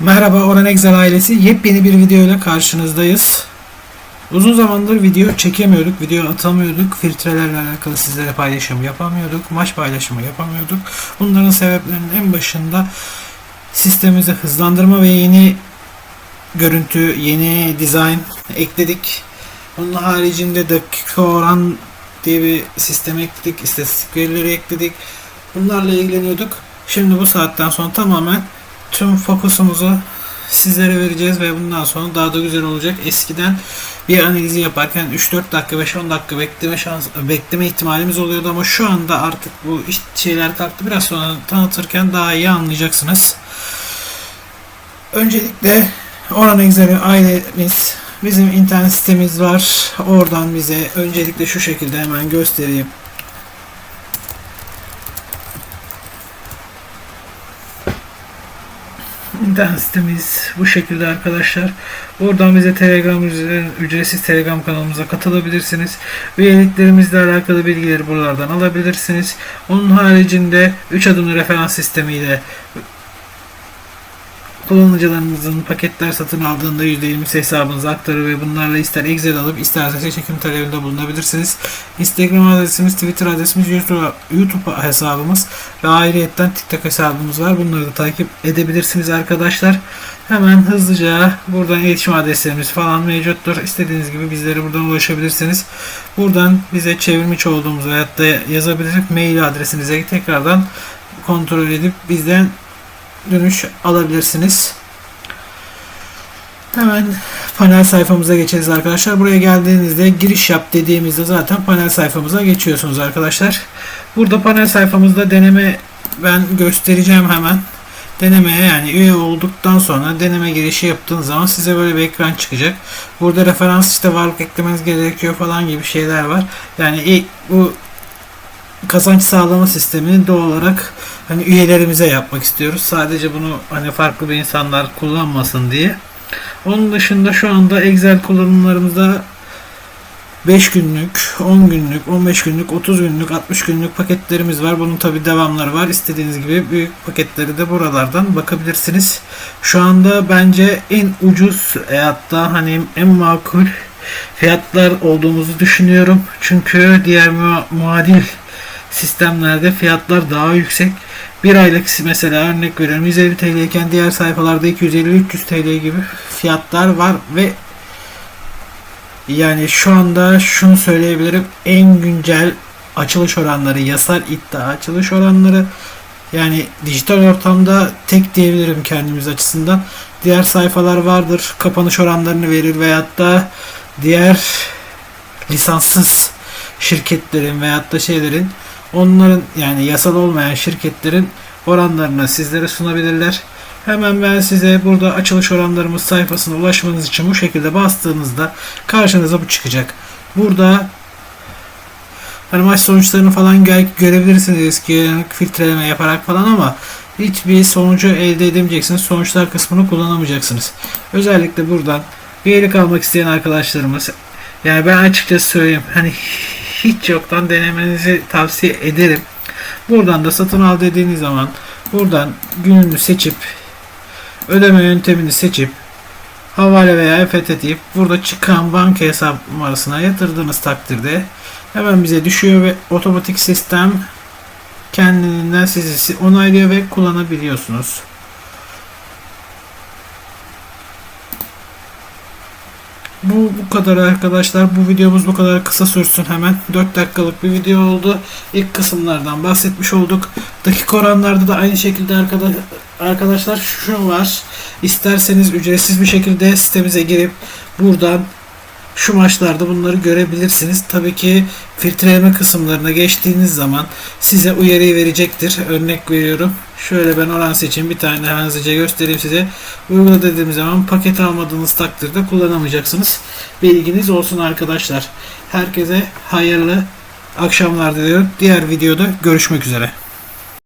Merhaba Oran Excel ailesi. Yepyeni bir video ile karşınızdayız. Uzun zamandır video çekemiyorduk, video atamıyorduk, filtrelerle alakalı sizlere paylaşım yapamıyorduk, maç paylaşımı yapamıyorduk. Bunların sebeplerinin en başında sistemimize hızlandırma ve yeni görüntü, yeni dizayn ekledik. Onun haricinde dakika oran diye bir sistem ekledik, istatistik verileri ekledik. Bunlarla ilgileniyorduk. Şimdi bu saatten sonra tamamen tüm fokusumuzu sizlere vereceğiz ve bundan sonra daha da güzel olacak. Eskiden bir analizi yaparken 3-4 dakika 5-10 dakika bekleme şans bekleme ihtimalimiz oluyordu ama şu anda artık bu şeyler kalktı. Biraz sonra tanıtırken daha iyi anlayacaksınız. Öncelikle Oran Excel'i ailemiz bizim internet sitemiz var. Oradan bize öncelikle şu şekilde hemen göstereyim. İnternet sitemiz bu şekilde arkadaşlar. Buradan bize Telegram ücretsiz Telegram kanalımıza katılabilirsiniz. Üyeliklerimizle alakalı bilgileri buralardan alabilirsiniz. Onun haricinde 3 adımlı referans sistemiyle kullanıcılarınızın paketler satın aldığında %20 hesabınıza aktarır ve bunlarla ister Excel alıp isterse çekim talebinde bulunabilirsiniz. Instagram adresimiz, Twitter adresimiz, YouTube, hesabımız ve ayrıyetten TikTok hesabımız var. Bunları da takip edebilirsiniz arkadaşlar. Hemen hızlıca buradan iletişim adreslerimiz falan mevcuttur. İstediğiniz gibi bizlere buradan ulaşabilirsiniz. Buradan bize çevirmiş olduğumuz da yazabilir mail adresinize tekrardan kontrol edip bizden dönüş alabilirsiniz. Hemen panel sayfamıza geçeriz arkadaşlar. Buraya geldiğinizde giriş yap dediğimizde zaten panel sayfamıza geçiyorsunuz arkadaşlar. Burada panel sayfamızda deneme ben göstereceğim hemen. Denemeye yani üye olduktan sonra deneme girişi yaptığın zaman size böyle bir ekran çıkacak. Burada referans işte varlık eklemeniz gerekiyor falan gibi şeyler var. Yani bu kazanç sağlama sistemini doğal olarak hani üyelerimize yapmak istiyoruz. Sadece bunu hani farklı bir insanlar kullanmasın diye. Onun dışında şu anda Excel kullanımlarımızda 5 günlük, 10 günlük, 15 günlük, 30 günlük, 60 günlük paketlerimiz var. Bunun tabi devamları var. İstediğiniz gibi büyük paketleri de buralardan bakabilirsiniz. Şu anda bence en ucuz e, hatta hani en makul fiyatlar olduğumuzu düşünüyorum. Çünkü diğer mu- muadil sistemlerde fiyatlar daha yüksek. Bir aylık mesela örnek veriyorum 150 TL iken diğer sayfalarda 250-300 TL gibi fiyatlar var ve yani şu anda şunu söyleyebilirim en güncel açılış oranları yasal iddia açılış oranları yani dijital ortamda tek diyebilirim kendimiz açısından. Diğer sayfalar vardır. Kapanış oranlarını verir veyahut da diğer lisanssız şirketlerin veyahut da şeylerin onların yani yasal olmayan şirketlerin oranlarını sizlere sunabilirler. Hemen ben size burada açılış oranlarımız sayfasına ulaşmanız için bu şekilde bastığınızda karşınıza bu çıkacak. Burada hani maç sonuçlarını falan gö- görebilirsiniz eski filtreleme yaparak falan ama hiçbir sonucu elde edemeyeceksiniz. Sonuçlar kısmını kullanamayacaksınız. Özellikle buradan üyelik almak isteyen arkadaşlarımız yani ben açıkçası söyleyeyim hani hiç yoktan denemenizi tavsiye ederim. Buradan da satın al dediğiniz zaman buradan gününü seçip ödeme yöntemini seçip havale veya EFT deyip burada çıkan banka hesap numarasına yatırdığınız takdirde hemen bize düşüyor ve otomatik sistem kendinden sizi onaylıyor ve kullanabiliyorsunuz. Bu bu kadar arkadaşlar. Bu videomuz bu kadar kısa sürsün hemen. 4 dakikalık bir video oldu. İlk kısımlardan bahsetmiş olduk. Dakika oranlarda da aynı şekilde arkadaş, arkadaşlar şu var. İsterseniz ücretsiz bir şekilde sitemize girip buradan şu maçlarda bunları görebilirsiniz. Tabii ki filtreleme kısımlarına geçtiğiniz zaman size uyarıyı verecektir. Örnek veriyorum. Şöyle ben oran seçeyim. Bir tane hızlıca göstereyim size. Uygula dediğim zaman paket almadığınız takdirde kullanamayacaksınız. Bilginiz olsun arkadaşlar. Herkese hayırlı akşamlar diliyorum. Diğer videoda görüşmek üzere.